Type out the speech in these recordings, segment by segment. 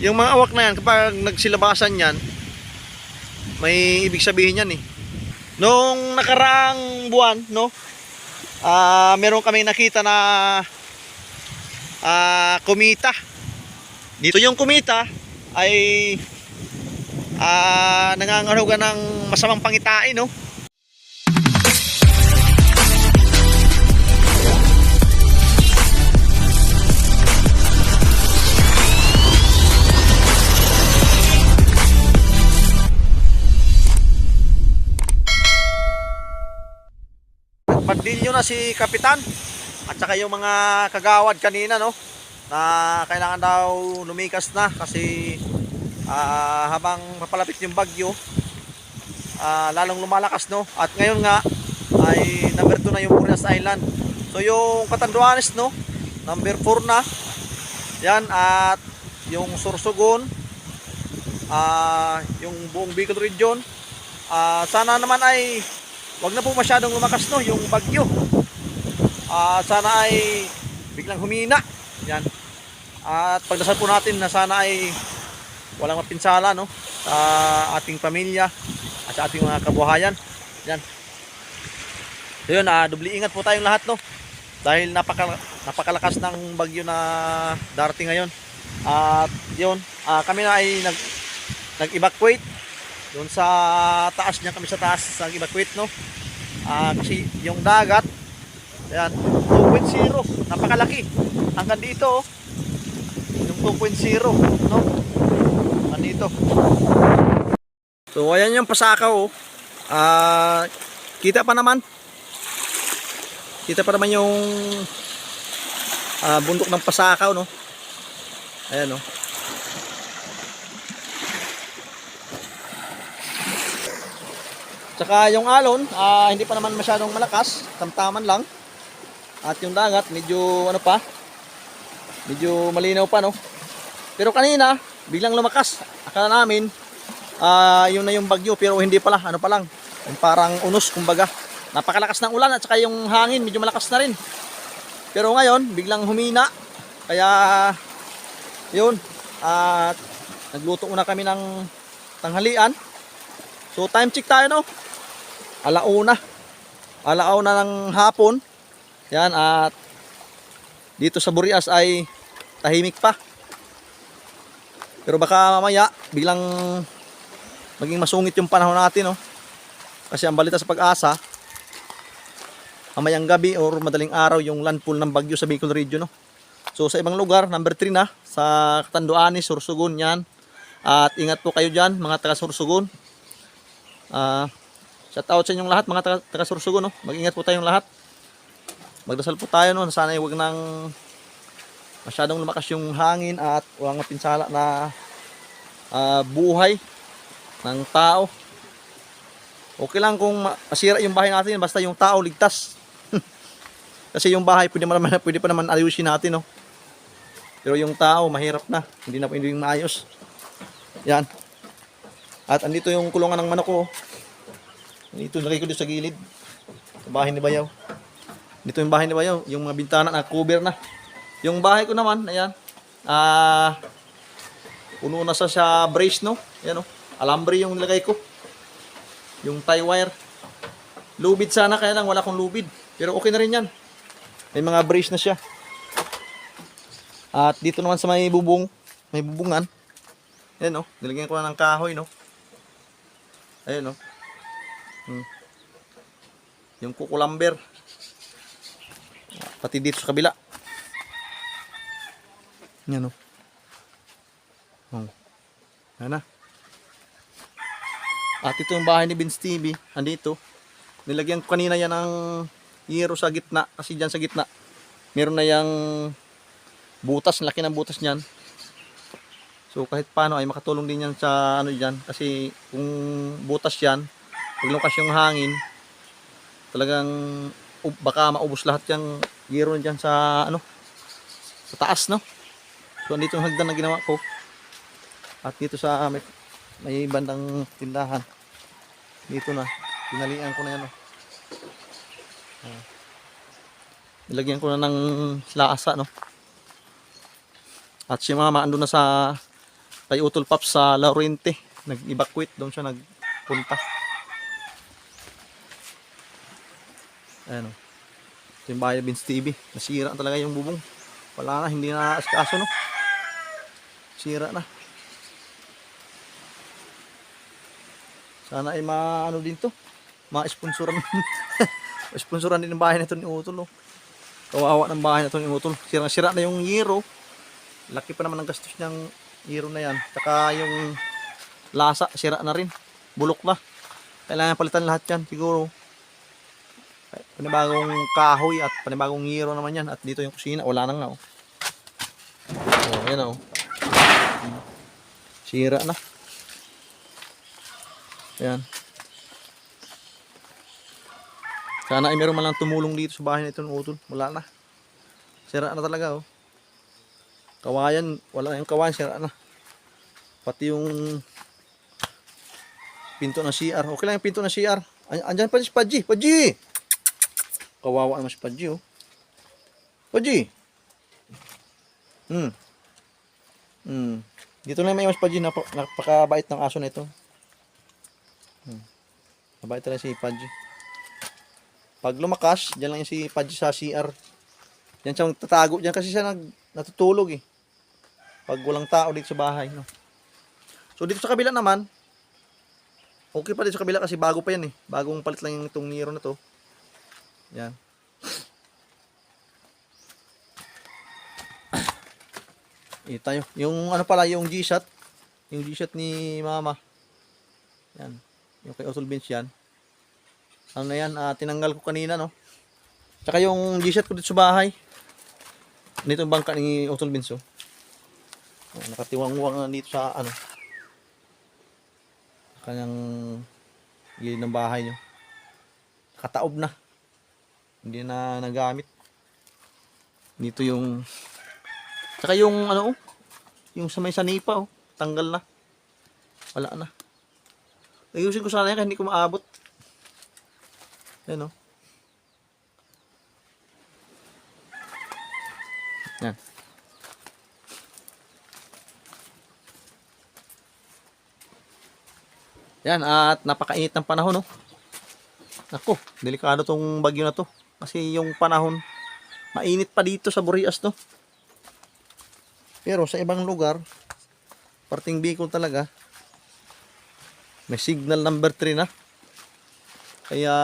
Yung mga awak na yan, kapag nagsilabasan yan, may ibig sabihin yan eh. Nung nakaraang buwan, no? Ah, meron kami nakita na ah, kumita. Dito yung kumita ay ah, nangangaruga ng masamang pangitain, no? Na si Kapitan. At saka yung mga kagawad kanina no? Na kailangan daw lumikas na kasi ah, habang papalapit yung bagyo ah, lalong lumalakas no? At ngayon nga ay number 2 na yung Burias Island. So yung Catanduanes no? Number 4 na. Yan at yung Sorsogon ah, yung buong Bicol region. Ah, sana naman ay wag na po masyadong lumakas no yung bagyo. At sana ay biglang humina. Yan. At pagdasal po natin na sana ay walang mapinsala no sa ating pamilya at sa ating mga kabuhayan. Yan. So yun ah, dubli ingat po tayong lahat no dahil napaka, napakalakas ng bagyo na darating ngayon. At yun ah, kami na ay nag nag-evacuate doon sa taas niya kami sa taas sa evacuate no? Ah, kasi yung dagat ayan 2.0 napakalaki. Hanggang dito oh. yung 2.0 no? Nandito so ayan yung pasakaw oh. ah kita pa naman. Kita pa naman yung ah, bundok ng pasakaw no? Ayan oh Tsaka yung alon, ah, hindi pa naman masyadong malakas, tamtaman lang. At yung dagat, medyo ano pa, medyo malinaw pa no. Pero kanina, biglang lumakas. Akala namin, ah, yun na yung bagyo, pero hindi pala, ano pa lang. Yung parang unos, kumbaga. Napakalakas ng ulan at saka yung hangin, medyo malakas na rin. Pero ngayon, biglang humina. Kaya, yun. At nagluto muna kami ng tanghalian. So time check tayo no alauna. Alauna ng hapon. Yan at dito sa Burias ay tahimik pa. Pero baka mamaya biglang maging masungit yung panahon natin no kasi ang balita sa pag-asa mamayang gabi or madaling araw yung landfall ng bagyo sa Bicol region no so sa ibang lugar number 3 na sa Katanduanes, Sursugun yan. At ingat po kayo dyan mga taga Sursugun ah Shout out sa inyong lahat mga taga, taga Sursugo no. Mag-ingat po tayong lahat. Magdasal po tayo no. Sana ay wag nang masyadong lumakas yung hangin at walang mapinsala na ah, buhay ng tao. Okay lang kung ma- masira yung bahay natin basta yung tao ligtas. Kasi yung bahay pwede, naman, pwede pa naman ayusin natin no. Pero yung tao mahirap na. Hindi na pwedeng maayos. Yan. At andito yung kulungan ng manok ko. oh. Dito, lagay ko dito sa gilid. Sa bahay ni Bayaw. Dito yung bahay ni Bayaw. Yung mga bintana na cover na. Yung bahay ko naman, ayan. Ah, puno na sa sa brace, no? Ayan, no? Alambre yung nilagay ko. Yung tie wire. Lubid sana, kaya lang wala akong lubid. Pero okay na rin yan. May mga brace na siya. At dito naman sa may bubong, may bubungan. Ayan, no? Nilagyan ko na ng kahoy, no? Ayan, no? Hmm. Yung kukulamber. Pati dito sa kabila. Yan o. Oh. Yan na. At ito yung bahay ni Vince TV. Andito. Nilagyan ko kanina yan ng hero sa gitna. Kasi dyan sa gitna. Meron na yung butas. Laki ng butas niyan. So kahit paano ay makatulong din yan sa ano dyan. Kasi kung butas yan, pag lumakas yung hangin, talagang baka maubos lahat yung giro dyan sa ano sa taas no so andito yung hagdan na ginawa ko at dito sa may, may bandang tindahan dito na tinalian ko na yan oh. Ah. nilagyan ko na ng lasa no at si mama ando na sa kay Utol Pops sa Laurente. Nag-evacuate doon siya nagpunta. Ayan o. Ito yung bahay Vince TV. Nasira talaga yung bubong. Wala na, hindi na askaso no. Sira na. Sana ay maano din to. Ma-sponsoran. Ma-sponsoran din ang bahay na ito ni Utol no. Kawawa ng bahay na ito ni Utol. Sira-sira na yung Euro. Laki pa naman ang gastos niyang Euro na yan. Tsaka yung lasa, sira na rin. Bulok na. Kailangan palitan lahat yan siguro. Panibagong kahoy at panibagong Euro naman yan. At dito yung kusina, wala na nga oh. Oh, yan oh. Sira na. Ayan. Sana ay meron man lang tumulong dito sa bahay na ito ng utol. Wala na. Sira na talaga oh. Kawayan, wala na yung kawayan, sira na. Pati yung pinto ng CR. Okay lang yung pinto ng CR. An- andyan pa si Padji. Padji! Kawawa naman si Padji oh. Padji! Hmm. Hmm. Dito lang may mas Padji. Nap napakabait ng aso na ito. Hmm. Mabait talaga si Padji. Pag lumakas, dyan lang yung si Padji sa CR. Diyan siya tatago. Diyan kasi siya nag, natutulog eh. Pag walang tao dito sa bahay. No? So dito sa kabila naman, okay pa dito sa kabila kasi bago pa yan eh. Bagong palit lang yung itong Nero na to. Yan. Eh tayo. Yung ano pala, yung G-shot. Yung G-shot ni mama. Yan. Yung kay Otol Bench yan. Ano na yan, ah, tinanggal ko kanina no. Tsaka yung G-shot ko dito sa bahay. Dito yung bangka ni Otol Bench oh. Oh, nakatiwang-wang na dito sa ano. Kanyang gilid ng bahay nyo. Nakataob na. Hindi na nagamit. Dito yung Tsaka yung ano oh, yung sa may sanipa oh, tanggal na. Wala na. Ayusin ko sana yan hindi ko maabot. Yan oh. Yan. Yan, at napakainit ng panahon, no? Ako, delikado tong bagyo na to. Kasi yung panahon, mainit pa dito sa Burias, no? Pero sa ibang lugar, parting Bicol talaga, may signal number 3 na. Kaya,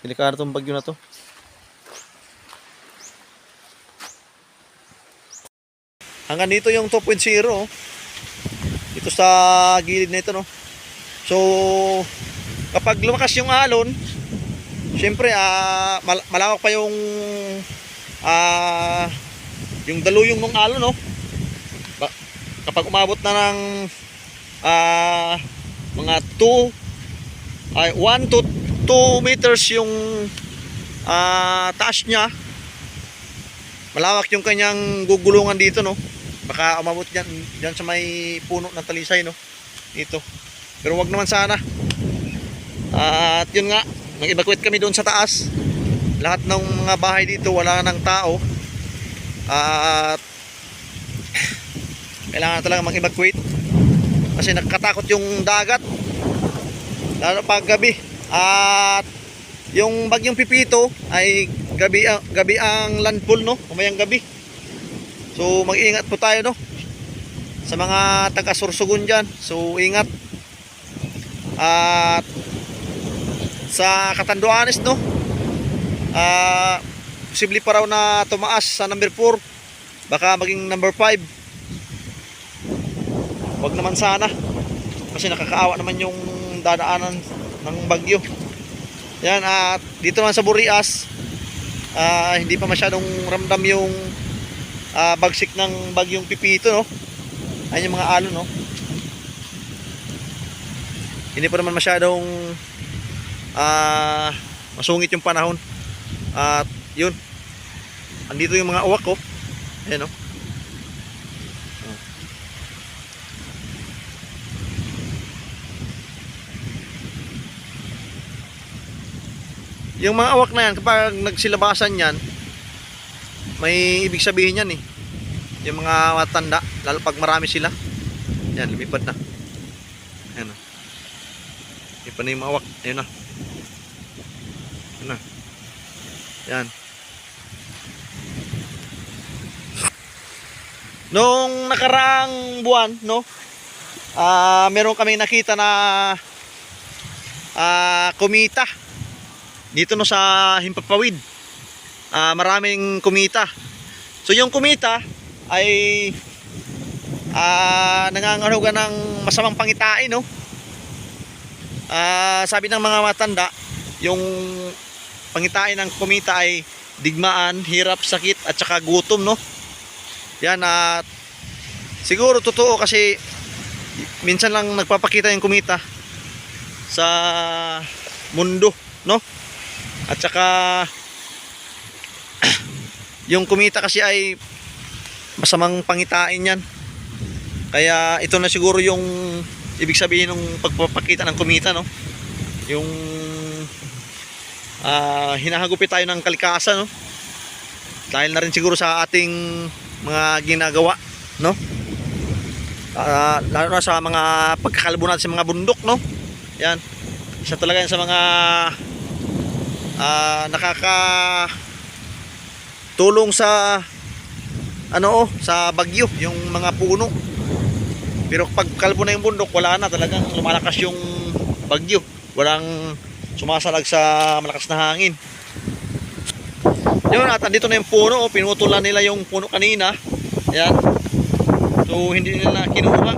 delikado tong bagyo na to. Hanggang dito yung 2.0, oh dito sa gilid na ito no so kapag lumakas yung alon syempre ah mal- malawak pa yung ah yung daluyong ng alon no? Kapag umabot na ng ah mga 2 ay 1 to 2 meters yung ah taas niya malawak yung kanyang gugulungan dito no? Baka umabot dyan, dyan sa may puno ng talisay no? Dito. Pero wag naman sana. At yun nga nag-evacuate kami doon sa taas. Lahat ng mga bahay dito wala nang tao. At kailangan talaga mag-evacuate. Kasi nakakatakot yung dagat. Lalo pag gabi. At yung bagyong pipito ay gabi ang gabi ang landfall no? Umayang gabi. So mag-ingat po tayo no? Sa mga taga Sorsogon diyan. So ingat. At sa Katanduanes no. Ah posible pa raw na tumaas sa number 4. Baka maging number 5. Wag naman sana. Kasi nakakaawa naman yung dadaanan ng bagyo. Yan at dito naman sa Burias ah, hindi pa masyadong ramdam yung ah, bagsik ng bagyong pipito no ayun yung mga alon no hindi pa naman masyadong ah, masungit yung panahon at yun andito yung mga uwak ko ayan no yung mga awak na yan kapag nagsilabasan yan may ibig sabihin yan eh yung mga matanda, lalo pag marami sila. Yan, lumipad na. Ayan na. Lumipad na yung mawak. Ayun na. Na. Yan. Nung nakaraang buwan, no? Ah, meron kaming nakita na ah kumita dito no sa Himpapawid. Ah, maraming kumita. So yung kumita ay ah nangangaruga ng masamang pangitain, no? Ah, sabi ng mga matanda, yung pangitain ng kumita ay digmaan, hirap, sakit at saka gutom, no? Yan at siguro totoo kasi minsan lang nagpapakita yung kumita sa mundo, no? At saka yung kumita kasi ay masamang pangitain yan. Kaya ito na siguro yung ibig sabihin ng pagpapakita ng kumita, no? Yung ah hinahagupit tayo ng kalikasan, no? Dahil na rin siguro sa ating mga ginagawa, no? Ah, lalo na sa mga pagkakalbo natin sa mga bundok, no? Yan. Isa talaga yan sa mga ah nakaka tulong sa ano oh, sa bagyo, yung mga puno. Pero pag kalbo na yung bundok, wala na talagang lumalakas yung bagyo. Walang sumasalag sa malakas na hangin. Yun, at andito na yung puno, oh, pinutulan nila yung puno kanina. Ayan. So, hindi nila kinuha.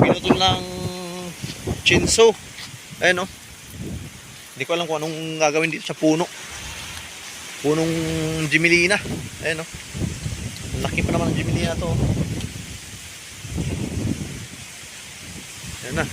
Pinutol ng chinso. Ayan, oh. Hindi ko alam kung anong gagawin dito sa puno. Punong Jimelina. Ayan, oh. Ang Laki pa naman ng Jimelina to. oh. Na.